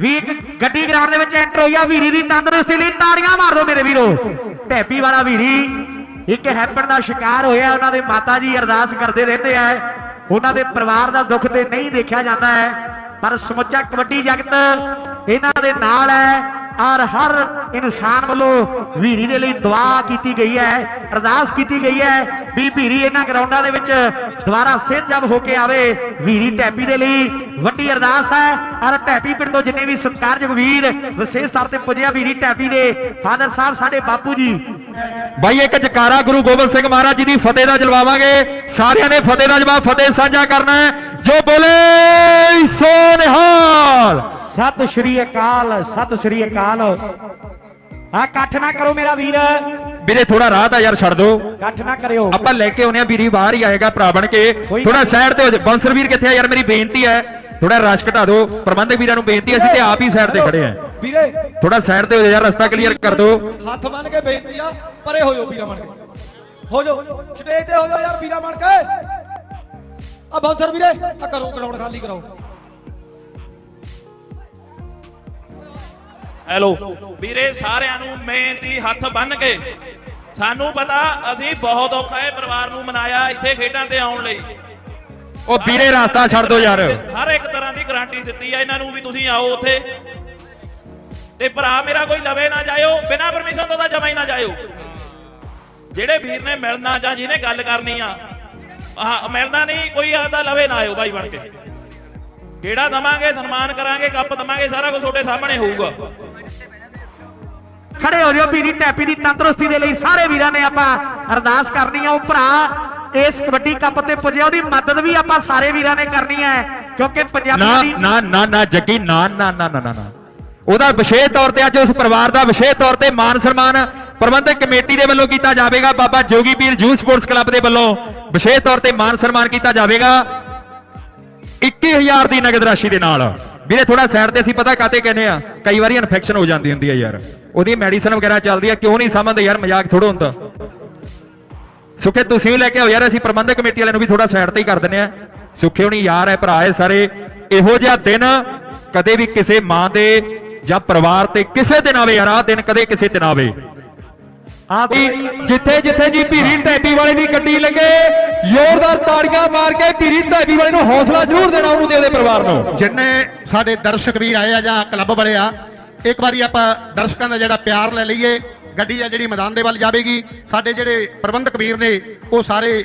ਵੀ ਗੱਡੀ ਗਰਾਊਂਡ ਦੇ ਵਿੱਚ ਐਂਟਰ ਹੋਈ ਆ, ਵੀਰੀ ਦੀ ਤੰਦਰੁਸਤੀ ਲਈ ਤਾੜੀਆਂ ਮਾਰ ਦਿਓ ਮੇਰੇ ਵੀਰੋ। ਢੈਪੀ ਵਾਲਾ ਵੀਰੀ, ਇੱਕ ਹੈਪਨ ਦਾ ਸ਼ਿਕਾਰ ਹੋਇਆ, ਉਹਨਾਂ ਦੇ ਮਾਤਾ ਜੀ ਅਰਦਾਸ ਕਰਦੇ ਰਹਿੰਦੇ ਆ। ਉਹਨਾਂ ਦੇ ਪਰਿਵਾਰ ਦਾ ਦੁੱਖ ਤੇ ਨਹੀਂ ਦੇਖਿਆ ਜਾਂਦਾ ਹੈ, ਪਰ ਸਮੁੱਚਾ ਕਬੱਡੀ ਜਗਤ ਇਹਨਾਂ ਦੇ ਨਾਲ ਹੈ। ਔਰ ਹਰ ਇਨਸਾਨ ਵੱਲੋਂ ਵੀਰੀ ਦੇ ਲਈ ਦੁਆ ਕੀਤੀ ਗਈ ਹੈ, ਅਰਦਾਸ ਕੀਤੀ ਗਈ ਹੈ ਵੀ ਵੀਰੀ ਇਹਨਾਂ ਗਰਾਊਂਡਾਂ ਦੇ ਵਿੱਚ ਦੁਬਾਰਾ ਸਿਹਤਯਾਬ ਹੋ ਕੇ ਆਵੇ। ਵੀਰੀ ਟੈਪੀ ਦੇ ਲਈ ਵੱਡੀ ਅਰਦਾਸ ਹੈ ਔਰ ਟੈਪੀ ਪਿੰਡ ਤੋਂ ਜਿੰਨੇ ਵੀ ਸਤਿਕਾਰਯੋਗ ਵੀਰ ਵਿਸ਼ੇਸ਼ ਤੌਰ ਤੇ ਪੁੱਜਿਆ ਵੀਰੀ ਟੈਪੀ ਦੇ, ਫਾਦਰ ਸਾਹਿਬ, ਸਾਡੇ ਬਾਪੂ ਜੀ। ਬਾਈ, ਇੱਕ ਜਕਾਰਾ ਗੁਰੂ ਗੋਬਿੰਦ ਸਿੰਘ ਮਹਾਰਾਜ ਜੀ ਦੀ ਫਤਿਹ ਦਾ ਜਲਵਾਵਾਂਗੇ। ਸਾਰਿਆਂ ਨੇ ਫਤਿਹ ਦਾ ਜਵਾਬ ਫਤਿਹ ਸਾਂਝਾ ਕਰਨਾ ਹੈ। ਜੋ ਬੋਲੇ, ਸੋ ਨਿਹਾਲ। ਸਤਿ ਸ਼੍ਰੀ ਅਕਾਲ ਸਤਿ ਸ਼੍ਰੀ ਅਕਾਲ। ਆ ਇਕੱਠ ਨਾ ਕਰੋ ਮੇਰਾ ਵੀਰ। ਵੀਰੇ ਥੋੜਾ ਰਾਹ ਤਾਂ ਯਾਰ ਛੱਡ ਦੋ। ਇਕੱਠ ਨਾ ਕਰਿਓ। ਆਪਾਂ ਲੈ ਕੇ ਆਉਨੇ ਆ ਵੀਰੀ ਬਾਹਰ ਹੀ ਆਏਗਾ ਭਰਾ ਬਣ ਕੇ। ਥੋੜਾ ਸਾਈਡ ਤੇ ਹੋ ਜਾ। ਬੰਸਰ ਵੀਰ ਕਿੱਥੇ ਆ ਯਾਰ? ਮੇਰੀ ਬੇਨਤੀ ਹੈ। ਥੋੜਾ ਰਸ਼ ਘਟਾ ਦਿਓ। ਪ੍ਰਬੰਧਕ ਵੀਰਾਂ ਨੂੰ ਬੇਨਤੀ ਹੈ, ਅਸੀਂ ਤੇ ਆਪ ਹੀ ਸਾਈਡ ਤੇ ਖੜੇ ਆ ਵੀਰੇ ਥੋੜਾ ਸਾਈਡ ਤੇ ਹੋ ਜਾ ਯਾਰ ਰਸਤਾ ਕਲੀਅਰ ਕਰ ਦਿਓ। ਹੱਥ ਬੰਨ ਕੇ ਬੇਨਤੀ ਆ ਪਰੇ ਹੋ ਜਾਓ ਵੀਰਾ ਬਣ ਕੇ। ਹੋ ਜਾਓ। ਸਟੇਜ ਤੇ ਹੋ ਜਾਓ ਯਾਰ ਵੀਰਾ ਬਣ ਕੇ। ਆ ਬਾਉਂਸਰ ਵੀਰੇ ਆ ਕਰੋ ਗਰਾਊਂਡ ਖਾਲੀ ਕਰਾਓ। ਹੈਲੋ। ਵੀਰੇ ਸਾਰਿਆਂ ਨੂੰ ਮਿਹਨਤੀ ਹੱਥ ਬੰਨ ਕੇ। ਸਾਨੂੰ ਪਤਾ ਅਸੀਂ ਬਹੁਤ ਔਖਾ ਇਹ ਪਰਿਵਾਰ ਨੂੰ ਮਨਾਇਆ ਇੱਥੇ ਖੇਡਾਂ ਤੇ ਆਉਣ ਲਈ। ਉਹ ਵੀਰੇ ਰਸਤਾ ਛੱਡ ਦਿਓ ਯਾਰ। ਹਰ ਇੱਕ ਤਰ੍ਹਾਂ ਦੀ ਗਾਰੰਟੀ ਦਿੱਤੀ ਆ ਇਹਨਾਂ ਨੂੰ ਵੀ ਤੁਸੀਂ ਆਓ ਉੱਥੇ। ਤੇ ਭਰਾ ਮੇਰਾ ਕੋਈ ਲਵੇ ਨਾ ਜਾਇਓ ਬਿਨਾਂ ਪਰਮਿਸ਼ਨ ਤੋਂ ਤਾਂ ਜਮਾ ਹੀ ਨਾ ਜਾਇਓ। ਜਿਹੜੇ ਵੀਰ ਨੇ ਮਿਲਣਾ ਜਾਂ ਜਿਹਨੇ ਗੱਲ ਕਰਨੀ ਆ ਆਹ ਮਿਲਣਾ ਨਹੀਂ ਕੋਈ ਆਦਾ ਲਵੇ ਨਾ ਆਇਓ ਬਾਈ ਬਣ ਕੇ। ਕਿਹੜਾ ਦਵਾਂਗੇ ਸਨਮਾਨ ਕਰਾਂਗੇ ਕੱਪ ਦਵਾਂਗੇ ਸਾਰਾ ਕੁਝ ਤੁਹਾਡੇ ਸਾਹਮਣੇ ਹੋਊਗਾ। ਖੜੇ ਹੋ ਜਾਓ ਵੀਰੀ ਟੈਪੀ ਦੀ ਤੰਦਰੁਸਤੀ ਦੇ ਲਈ ਸਾਰੇ ਵੀਰਾਂ ਨੇ ਆਪਾਂ ਅਰਦਾਸ ਕਰਨੀ ਆ। ਉਹ ਭਰਾ ਇਸ ਕਬੱਡੀ ਕੱਪ ਤੇ ਪੁੱਜਿਆ ਉਹਦੀ ਮਦਦ ਵੀ ਆਪਾਂ ਸਾਰੇ ਵੀਰਾਂ ਨੇ ਕਰਨੀ ਹੈ ਕਿਉਂਕਿ ਨਾ ਪੰਜਾਬੀਆਂ ਦੀ ਨਾ ਨਾ ਨਾ ਜੱਗੀ ਨਾ ਨਾ ਨਾ ਨਾ ਨਾ ਨਾ। ਉਹਦਾ ਵਿਸ਼ੇਸ਼ ਤੌਰ ਤੇ ਅੱਜ ਉਸ ਪਰਿਵਾਰ ਦਾ ਵਿਸ਼ੇਸ਼ ਤੌਰ ਤੇ ਮਾਨ ਸਨਮਾਨ ਪ੍ਰਬੰਧਕ ਕਮੇਟੀ ਦੇ ਵੱਲੋਂ ਕੀਤਾ ਜਾਵੇਗਾ। ਬਾਬਾ ਜੋਗੀ ਪੀਰ ਜੂ ਸਪੋਰਟਸ ਕਲੱਬ ਦੇ ਵੱਲੋਂ ਵਿਸ਼ੇਸ਼ ਤੌਰ ਤੇ ਮਾਨ ਸਨਮਾਨ ਕੀਤਾ ਜਾਵੇਗਾ। 21000 ਦੀ ਨਗਦ ਰਾਸ਼ੀ ਦੇ ਨਾਲ। ਵੀਰੇ ਥੋੜਾ ਸਾਈਡ ਤੇ ਅਸੀਂ ਪਤਾ ਕਾਤੇ ਕਹਿੰਦੇ ਆ? ਕਈ ਵਾਰੀ ਇਨਫੈਕਸ਼ਨ ਹੋ ਜਾਂਦੀ ਹੁੰਦੀ ਹੈ ਯਾਰ। ਉਹਦੀ ਮੈਡੀਸਨ ਵਗੈਰਾ ਚੱਲਦੀ ਆ ਕਿਉਂ ਨਹੀਂ ਸਮਝਦੇ ਯਾਰ ਮਜ਼ਾਕ ਥੋੜਾ ਹੁੰਦਾ। ਸੁਖੇ ਤੁਸੀਂ ਲੈ ਕੇ ਆਓ ਯਾਰ ਅਸੀਂ ਪ੍ਰਬੰਧਕ ਕਮੇਟੀ ਵਾਲਿਆਂ ਨੂੰ ਵੀ ਥੋੜਾ ਸਾਈਡ ਤੇ ਹੀ ਕਰ ਦਿੰਨੇ ਆ। ਸੁਖੇ ਹੋਣੀ ਯਾਰ ਹੈ ਭਰਾ ਹੈ ਸਾਰੇ। ਇਹੋ ਜਿਹਾ ਦਿਨ ਕਦੇ ਵੀ ਕਿਸੇ ਮਾਂ ਦੇ ਜਾਂ ਪਰਿਵਾਰ ਤੇ ਕਿਸੇ ਦਿਨ ਆਵੇ ਯਾਰ ਆਹ ਦਿਨ ਕਦੇ ਕਿਸੇ ਤੇ ਨਾ ਆਵੇ ਆ ਜਿੱਥੇ ਜਿੱਥੇ ਜੀ ਭੀਰੀ ਢੈਬੀ ਵਾਲੇ ਦੀ ਗੱਡੀ ਲੱਗੇ ਜ਼ੋਰਦਾਰ ਤਾੜੀਆਂ ਮਾਰ ਕੇ ਭੀਰੀ ਢੈਬੀ ਵਾਲੇ ਨੂੰ ਹੌਸਲਾ ਜ਼ਰੂਰ ਦੇਣਾ ਉਹਨੂੰ ਤੇ ਉਹਦੇ ਪਰਿਵਾਰ ਨੂੰ। ਜਿੰਨੇ ਸਾਡੇ ਦਰਸ਼ਕ ਵੀਰ ਆਏ ਆ ਜਾਂ ਕਲੱਬ ਵਾਲੇ ਆ ਇੱਕ ਵਾਰੀ ਆਪਾਂ ਦਰਸ਼ਕਾਂ ਦਾ ਜਿਹੜਾ ਪਿਆਰ ਲੈ ਲਈਏ ਗੱਡੀ ਆ ਜਿਹੜੀ ਮੈਦਾਨ ਦੇ ਵੱਲ ਜਾਵੇਗੀ। ਸਾਡੇ ਜਿਹੜੇ ਪ੍ਰਬੰਧਕ ਵੀਰ ਨੇ ਉਹ ਸਾਰੇ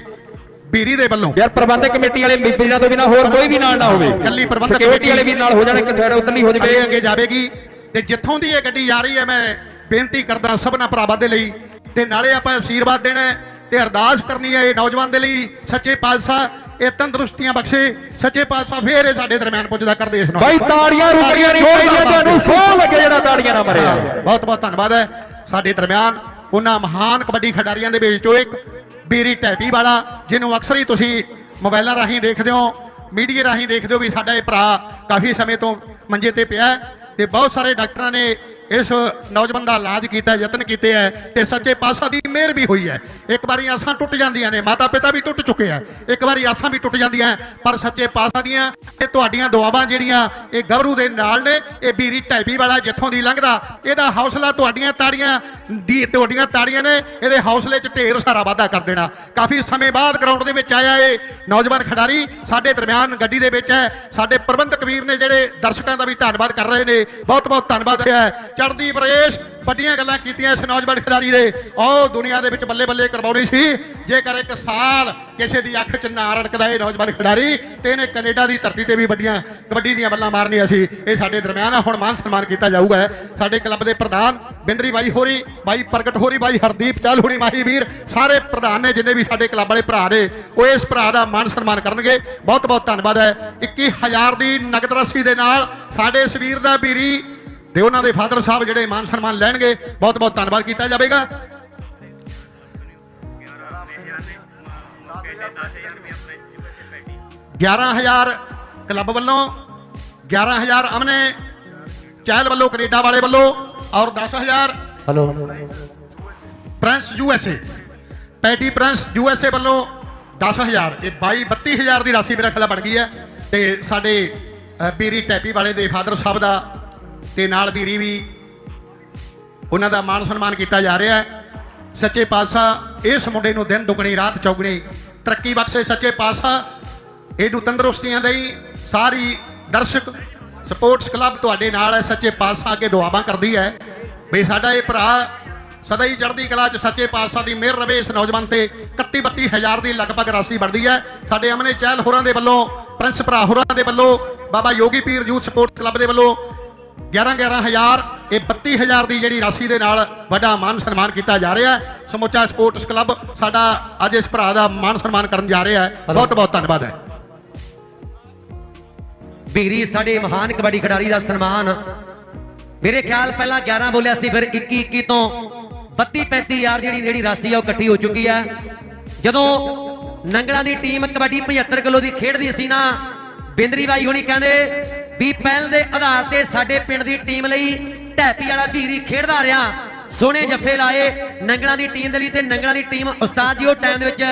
ਬੀਰੀ ਦੇ ਵੱਲੋਂ। ਯਾਰ ਪ੍ਰਬੰਧਕ ਕਮੇਟੀ ਵਾਲੇ ਵੀਰਾਂ ਤੋਂ ਬਿਨਾ ਹੋਰ ਕੋਈ ਵੀ ਨਾਲ ਨਾ ਹੋਵੇ। ਇਕੱਲੀ ਪ੍ਰਬੰਧਕ ਸਿਕਿਉਰਿਟੀ ਵਾਲੇ ਵੀ ਨਾਲ ਹੋ ਜਾਣ ਇੱਕ ਸਾਈਡ ਉਤਰਲੀ ਹੋ ਜਾਵੇ। ਅੱਗੇ ਜਾਵੇਗੀ। ਤੇ ਜਿੱਥੋਂ ਦੀ ਇਹ ਗੱਡੀ ਜਾ ਰਹੀ ਹੈ ਮੈਂ ਬੇਨਤੀ ਕਰਦਾ ਸਭਨਾ ਭਰਾਵਾਂ ਦੇ ਲਈ। ਤੇ ਨਾਲੇ ਆਪਾਂ ਅਸ਼ੀਰਵਾਦ ਦੇਣਾ ਤੇ ਅਰਦਾਸ ਕਰਨੀ ਹੈ ਇਹ ਨੌਜਵਾਨ ਦੇ ਲਈ। ਸੱਚੇ ਪਾਤਸ਼ਾਹ ਇਹ ਤੰਦਰੁਸਤੀਆਂ ਬਖਸ਼ੇ ਸੱਚੇ ਪਾਤਸ਼ਾਹ ਫੇਰ ਇਹ ਸਾਡੇ ਦਰਮਿਆਨ ਪੁੱਜਦਾ ਕਰਦੇ ਇਸ ਨੂੰ। ਬਾਈ ਤਾੜੀਆਂ ਰੁਕਣੀਆਂ ਨਹੀਂ ਚਾਹੀਦੀਆਂ ਤੁਹਾਨੂੰ ਸੋਹ ਲੱਗੇ ਜਿਹੜਾ ਤਾੜੀਆਂ ਨਾ ਮਰਿਆ। ਬਹੁਤ ਬਹੁਤ ਧੰਨਵਾਦ ਹੈ। ਸਾਡੇ ਦਰਮਿਆਨ ਉਹਨਾਂ ਮਹਾਨ ਕਬੱਡੀ ਖਿਡਾਰੀਆਂ ਦੇ ਵਿੱਚੋਂ ਇੱਕ ਬੀਰੀ ਟੈਪੀ ਵਾਲਾ ਜਿਹਨੂੰ ਅਕਸਰ ਹੀ ਤੁਸੀਂ ਮੋਬਾਈਲਾਂ ਰਾਹੀਂ ਦੇਖਦੇ ਹੋ ਮੀਡੀਆ ਰਾਹੀਂ ਦੇਖਦੇ ਹੋ ਵੀ ਸਾਡਾ ਇਹ ਭਰਾ ਕਾਫੀ ਸਮੇਂ ਤੋਂ ਮੰਜੇ ਤੇ ਪਿਆ ਤੇ ਬਹੁਤ ਸਾਰੇ ਡਾਕਟਰਾਂ ਨੇ ਇਸ ਨੌਜਵਾਨ ਦਾ ਇਲਾਜ ਕੀਤਾ, ਯਤਨ ਕੀਤੇ ਹੈ ਤੇ ਸੱਚੇ ਪਾਤਸ਼ਾਹ ਦੀ ਮਿਹਰ ਵੀ ਹੋਈ ਹੈ। ਇੱਕ ਵਾਰੀ ਆਸਾਂ ਟੁੱਟ ਜਾਂਦੀਆਂ ਨੇ ਮਾਤਾ ਪਿਤਾ ਵੀ ਟੁੱਟ ਚੁੱਕੇ ਆ। ਇੱਕ ਵਾਰੀ ਆਸਾਂ ਵੀ ਟੁੱਟ ਜਾਂਦੀਆਂ, ਪਰ ਸੱਚੇ ਪਾਤਸ਼ਾਹ ਦੀਆਂ ਇਹ ਤੁਹਾਡੀਆਂ ਦੁਆਵਾਂ ਜਿਹੜੀਆਂ, ਇਹ ਗੱਭਰੂ ਦੇ ਨਾਲ ਨੇ, ਇਹ ਬੀਰੀ ਟੈਪੀ ਵਾਲਾ ਜਿੱਥੋਂ ਦੀ ਲੰਘਦਾ, ਇਹਦਾ ਹੌਸਲਾ ਤੁਹਾਡੀਆਂ ਤਾੜੀਆਂ, ਦੀ ਤੁਹਾਡੀਆਂ ਤਾੜੀਆਂ ਨੇ, ਇਹਦੇ ਹੌਸਲੇ 'ਚ ਢੇਰ ਸਾਰਾ ਵਾਧਾ ਕਰ ਦੇਣਾ। ਕਾਫੀ ਸਮੇਂ ਬਾਅਦ ਗਰਾਊਂਡ ਦੇ ਵਿੱਚ ਆਇਆ ਇਹ ਨੌਜਵਾਨ ਖਿਡਾਰੀ, ਸਾਡੇ ਦਰਮਿਆਨ ਗੱਡੀ ਦੇ ਵਿੱਚ ਹੈ, ਸਾਡੇ ਪ੍ਰਬੰਧਕ ਵੀਰ ਨੇ ਜਿਹੜੇ ਦਰਸ਼ਕਾਂ ਦਾ ਵੀ ਧੰਨਵਾਦ ਕਰ ਰਹੇ ਨੇ ਬਹੁਤ ਬਹੁਤ ਧੰਨਵਾਦ ਹੈ। ਚੜ੍ਹਦੀ ਪ੍ਰੇਸ਼ ਵੱਡੀਆਂ ਗੱਲਾਂ ਕੀਤੀਆਂ ਇਸ ਨੌਜਵਾਨ ਖਿਡਾਰੀ ਨੇ। ਉਹ ਦੁਨੀਆ ਦੇ ਵਿੱਚ ਬੱਲੇ ਬੱਲੇ ਕਰਵਾਉਣੀ ਸੀ। ਜੇਕਰ ਇੱਕ ਸਾਲ ਕਿਸੇ ਦੀ ਅੱਖ 'ਚ ਨਾ ਰੜਕਦਾ ਇਹ ਨੌਜਵਾਨ ਖਿਡਾਰੀ, ਤੇ ਇਹਨੇ ਕੈਨੇਡਾ ਦੀ ਧਰਤੀ ਤੇ ਵੀ ਵੱਡੀਆਂ ਕਬੱਡੀ ਦੀਆਂ ਬੱਲਾਂ ਮਾਰਨੀਆਂ ਸੀ। ਇਹ ਸਾਡੇ ਦਰਮਿਆਨ ਆ, ਹੁਣ ਮਾਨ ਸਨਮਾਨ ਕੀਤਾ ਜਾਊਗਾ। ਸਾਡੇ ਕਲੱਬ ਦੇ ਪ੍ਰਧਾਨ ਬਿੰਦਰੀ ਬਾਈ ਹੋਰੀ, ਬਾਈ ਪ੍ਰਗਟ ਹੋਰੀ, ਬਾਈ ਹਰਦੀਪ ਚਾਲ ਹੋਣੀ ਮਾਹੀ ਵੀਰ, ਸਾਰੇ ਪ੍ਰਧਾਨ ਨੇ ਜਿੰਨੇ ਵੀ ਸਾਡੇ ਕਲੱਬ ਵਾਲੇ ਭਰਾ ਨੇ, ਉਹ ਇਸ ਭਰਾ ਦਾ ਮਾਨ ਸਨਮਾਨ ਕਰਨਗੇ। ਬਹੁਤ ਬਹੁਤ ਧੰਨਵਾਦ ਹੈ। 21000 ਦੀ ਨਗਦ ਰਾਸ਼ੀ ਦੇ ਨਾਲ ਸਾਡੇ ਸਵੀਰ ਦਾ ਵੀਰੀ ਤੇ ਉਹਨਾਂ ਦੇ ਫਾਦਰ ਸਾਹਿਬ ਜਿਹੜੇ ਮਾਨ ਸਨਮਾਨ ਲੈਣਗੇ ਬਹੁਤ ਬਹੁਤ ਧੰਨਵਾਦ ਕੀਤਾ ਜਾਵੇਗਾ। ਗਿਆਰਾਂ ਹਜ਼ਾਰ ਕਲੱਬ ਵੱਲੋਂ 11000 ਅਮਨੇ ਚਹਿਲ ਵੱਲੋਂ ਕੈਨੇਡਾ ਵਾਲੇ ਵੱਲੋਂ ਔਰ 10000 ਹਲੋ ਪ੍ਰਿੰਸ ਯੂਐਸਏ ਪੈਟੀ ਪ੍ਰਿੰਸ ਯੂਐਸਏ ਵੱਲੋਂ 10000 ਇਹ 22 32000 ਦੀ ਰਾਸ਼ੀ ਮੇਰਾ ਖਿਆਲ ਬਣ ਗਈ ਹੈ। ਤੇ ਸਾਡੇ ਬੀਰੀ ਟੈਪੀ ਵਾਲੇ ਦੇ ਫਾਦਰ ਸਾਹਿਬ ਦਾ ਤੇ ਨਾਲ ਵੀਰੀ ਵੀ ਉਹਨਾਂ ਦਾ ਮਾਣ ਸਨਮਾਨ ਕੀਤਾ ਜਾ ਰਿਹਾ ਹੈ। ਸੱਚੇ ਪਾਤਸ਼ਾਹ ਇਸ ਮੁੰਡੇ ਨੂੰ ਦਿਨ ਦੁਗਣੀ, ਰਾਤ ਚੌਗਣੀ। ਤਰੱਕੀ ਬਖਸ਼ੇ ਸੱਚੇ ਪਾਤਸ਼ਾਹ। ਇਹਨੂੰ ਤੰਦਰੁਸਤੀਆਂ ਦੇਈ ਸਾਰੀ ਦਰਸ਼ਕ, ਸਪੋਰਟਸ ਕਲੱਬ ਤੁਹਾਡੇ ਨਾਲ ਹੈ। ਸੱਚੇ ਪਾਤਸ਼ਾਹ ਅੱਗੇ ਦੁਆਵਾਂ ਕਰਦੀ ਹੈ। ਵੀ ਸਾਡਾ ਇਹ ਭਰਾ ਸਦਾ ਹੀ ਚੜ੍ਹਦੀ ਕਲਾ 'ਚ ਸੱਚੇ ਪਾਤਸ਼ਾਹ ਦੀ ਮਿਹਰ ਰਵੇ ਇਸ ਨੌਜਵਾਨ ਤੇ। 31 32 ਹਜ਼ਾਰ ਦੀ ਲਗਭਗ ਰਾਸ਼ੀ ਬਣਦੀ ਹੈ। ਸਾਡੇ ਅਮਨੇ ਚਹਿਲ ਹੋਰਾਂ ਦੇ ਵੱਲੋਂ, ਪ੍ਰਿੰਸ ਭਰਾ ਹੋਰਾਂ ਦੇ ਵੱਲੋਂ, ਬਾਬਾ ਯੋਗੀ ਪੀਰ ਯੂਥ ਸਪੋਰਟਸ ਕਲੱਬ ਦੇ ਵੱਲੋਂ 11 11000 ਇਹ 32000 ਦੀ ਜਿਹੜੀ ਰਾਸ਼ੀ ਦੇ ਨਾਲ ਵੱਡਾ ਮਾਨ ਸਨਮਾਨ ਕੀਤਾ ਜਾ ਰਿਹਾ ਹੈ। ਸਮੁੱਚਾ ਸਪੋਰਟਸ ਕਲੱਬ ਸਾਡਾ ਅੱਜ ਇਸ ਭਰਾ ਦਾ ਮਾਨ ਸਨਮਾਨ ਕਰਨ ਜਾ ਰਿਹਾ ਹੈ। ਬਹੁਤ ਬਹੁਤ ਧੰਨਵਾਦ ਹੈ। ਵੀਰੀ ਸਾਡੇ ਮਹਾਨ ਕਬੱਡੀ ਖਿਡਾਰੀ ਦਾ ਸਨਮਾਨ। ਮੇਰੇ ਖਿਆਲ ਪਹਿਲਾਂ 11 ਬੋਲਿਆ ਸੀ ਫਿਰ 21 21 ਤੋਂ 32 35 ਯਾਰ ਜਿਹੜੀ ਜਿਹੜੀ ਰਾਸ਼ੀ ਆ ਉਹ ਇਕੱਠੀ ਹੋ ਚੁੱਕੀ ਆ ਜਦੋਂ ਨੰਗਲਾਂ ਦੀ ਟੀਮ ਕਬੱਡੀ 75 ਕਿਲੋ ਦੀ ਖੇਡਦੀ ਸੀ ਨਾ ਬਿੰਦਰੀ ਬਾਈ ਹੁਣੀ ਕਹਿੰਦੇ ਵੀ ਪਹਿਲ ਦੇ ਆਧਾਰ ਤੇ ਸਾਡੇ ਪਿੰਡ ਦੀ ਟੀਮ ਲਈ ਢੈਪੀ ਵਾਲਾ ਵੀਰੀ ਖੇਡਦਾ ਰਿਹਾ। ਸੋਹਣੇ ਜੱਫੇ ਲਾਏ, ਨੰਗਲਾਂ ਦੀ ਟੀਮ ਦੇ ਲਈ ਤੇ ਨੰਗਲਾਂ ਦੀ ਟੀਮ ਉਸਤਾਦ ਜੀ, ਉਹ ਟਾਈਮ ਦੇ ਵਿੱਚ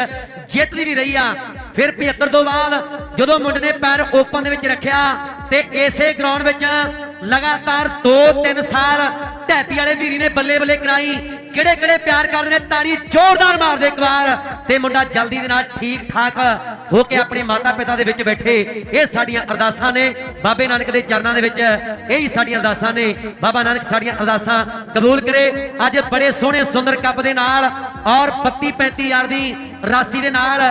ਜਿੱਤਦੀ ਵੀ ਰਹੀ ਆ। ਫਿਰ 75 ਤੋਂ ਬਾਅਦ ਜਦੋਂ ਮੁੰਡੇ ਨੇ ਪੈਰ ਓਪਨ ਦੇ ਵਿੱਚ ਰੱਖਿਆ ਤੇ ਇਸੇ ਗਰਾਊਂਡ ਵਿੱਚ ਲਗਾਤਾਰ 2-3 ਸਾਲ ਢੈਪੀ ਵਾਲੇ ਵੀਰੀ ਨੇ ਬੱਲੇ ਬੱਲੇ ਕਰਾਈ। ਕਿਹੜੇ ਕਿਹੜੇ ਪਿਆਰ ਕਰਦੇ ਨੇ? ਤਾੜੀ ਜ਼ੋਰਦਾਰ ਮਾਰਦੇ ਇੱਕ ਵਾਰ। ਤੇ ਮੁੰਡਾ ਜਲਦੀ ਦੇ ਨਾਲ ਠੀਕ ਠਾਕ ਹੋ ਕੇ ਆਪਣੇ ਮਾਤਾ ਪਿਤਾ ਦੇ ਵਿੱਚ ਬੈਠੇ। ਇਹ ਸਾਡੀਆਂ ਅਰਦਾਸਾਂ ਨੇ। ਬਾਬੇ ਨਾਨਕ ਦੇ ਚਰਨਾਂ ਦੇ ਵਿੱਚ ਇਹ ਹੀ ਸਾਡੀਆਂ ਅਰਦਾਸਾਂ ਨੇ। ਬਾਬਾ ਨਾਨਕ ਸਾਡੀਆਂ ਅਰਦਾਸਾਂ ਕਬੂਲ ਕਰੇ। ਅੱਜ ਬੜੇ ਸੋਹਣੇ, ਸੁੰਦਰ ਕੱਪ ਦੇ ਨਾਲ ਔਰ 32 35 ਯਾਰ ਦੀ ਰਾਸ਼ੀ ਦੇ ਨਾਲ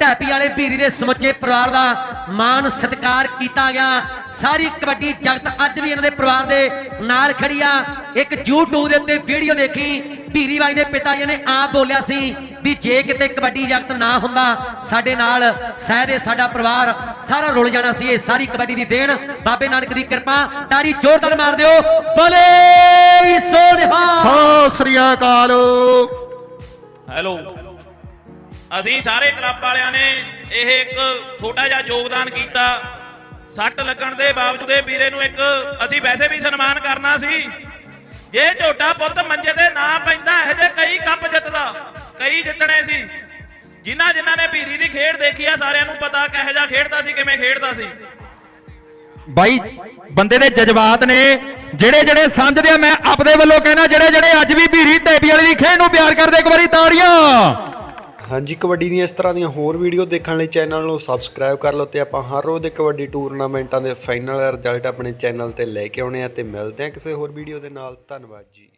ਢੈਪੀ ਵਾਲੇ ਵੀਰੀ ਦੇ ਸਮੁੱਚੇ ਪਰਿਵਾਰ ਦਾ ਮਾਣ ਸਤਿਕਾਰ ਕੀਤਾ ਗਿਆ। ਸਾਰੀ ਕਬੱਡੀ ਜਗਤ ਅੱਜ ਵੀ ਇਹਨਾਂ ਦੇ ਪਰਿਵਾਰ ਦੇ ਨਾਲ ਖੜੀ ਆ। ਇੱਕ YouTube ਦੇ ਉੱਤੇ ਵੀਡੀਓ ਦੇਖੀ। ਭੀਰੀ ਬਾਈ ਦੇ ਪਿਤਾ ਜੀ ਨੇ ਆਪ ਬੋਲਿਆ ਸੀ ਵੀ ਜੇ ਕਿਤੇ ਕਬੱਡੀ ਜਗਤ ਨਾ ਹੁੰਦਾ ਸਾਡੇ ਨਾਲ ਸਹਿਦੇ ਸਾਡਾ ਪਰਿਵਾਰ ਸਾਰਾ ਰੁਲ ਜਾਣਾ ਸੀ ਇਹ ਸਾਰੀ ਕਬੱਡੀ ਦੀ ਦੇਣ। ਬਾਬੇ ਨਾਨਕ ਦੀ ਕਿਰਪਾ ਤਾੜੀ ਜ਼ੋਰਦਾਰ ਮਾਰ ਦਿਓ। ਬਲੇ ਸੋਨਿਹਾ ਸਤਿ ਸ੍ਰੀ ਅਕਾਲ। ਹੈਲੋ ਅਸੀਂ ਸਾਰੇ ਕਲੱਬ ਵਾਲਿਆਂ ਨੇ ਇਹ ਇੱਕ ਛੋਟਾ ਜਿਹਾ ਯੋਗਦਾਨ ਕੀਤਾ। ਸੱਟ ਲੱਗਣ ਦੇ ਬਾਵਜੂਦ ਇਹ ਵੀਰੇ ਨੂੰ ਇੱਕ ਅਸੀਂ ਵੈਸੇ ਵੀ ਸਨਮਾਨ ਕਰਨਾ ਸੀ। ਜੇ ਝੋਟਾ ਪੁੱਤ ਮੰਜੇ ਤੇ ਨਾ ਪੈਂਦਾ, ਇਹੋ ਜਿਹੇ ਕਈ ਕੱਪ ਜਿੱਤਦਾ, ਕਈ ਜਿੱਤਣੇ ਸੀ। ਜਿਨ੍ਹਾਂ ਜਿਨ੍ਹਾਂ ਨੇ ਵੀਰੀ ਦੀ ਖੇਡ ਦੇਖੀ ਆ, ਸਾਰਿਆਂ ਨੂੰ ਪਤਾ ਕਿਹੋ ਜਿਹਾ ਖੇਡਦਾ ਸੀ, ਕਿਵੇਂ ਖੇਡਦਾ ਸੀ। ਬਾਈ, ਬੰਦੇ ਦੇ ਜਜ਼ਬਾਤ ਨੇ। ਜਿਹੜੇ ਜਿਹੜੇ ਸਮਝਦੇ ਆ, ਮੈਂ ਆਪਦੇ ਵੱਲੋਂ ਕਹਿਣਾ, ਜਿਹੜੇ ਜਿਹੜੇ ਅੱਜ ਵੀ ਭੀਰੀ ਟੈਪੀ ਵਾਲੀ ਦੀ ਖੇਡ ਨੂੰ ਪਿਆਰ ਕਰਦੇ, ਇੱਕ ਵਾਰੀ ਤਾੜੀਆਂ। ਹਾਂਜੀ, ਕਬੱਡੀ ਦੀਆਂ ਇਸ ਤਰ੍ਹਾਂ ਦੀਆਂ ਹੋਰ ਵੀਡੀਓ ਦੇਖਣ ਲਈ ਚੈਨਲ ਨੂੰ ਸਬਸਕ੍ਰਾਈਬ ਕਰ ਲਓ ਤੇ ਆਪਾਂ ਹਰ ਰੋਜ਼ ਦੇ ਕਬੱਡੀ ਟੂਰਨਾਮੈਂਟਾਂ ਦੇ ਫਾਈਨਲ ਰਿਜ਼ਲਟ ਆਪਣੇ ਚੈਨਲ ਤੇ ਲੈ ਕੇ ਆਉਣੇ ਆ ਤੇ ਮਿਲਦੇ ਆ ਕਿਸੇ ਹੋਰ ਵੀਡੀਓ ਦੇ ਨਾਲ। ਧੰਨਵਾਦ ਜੀ।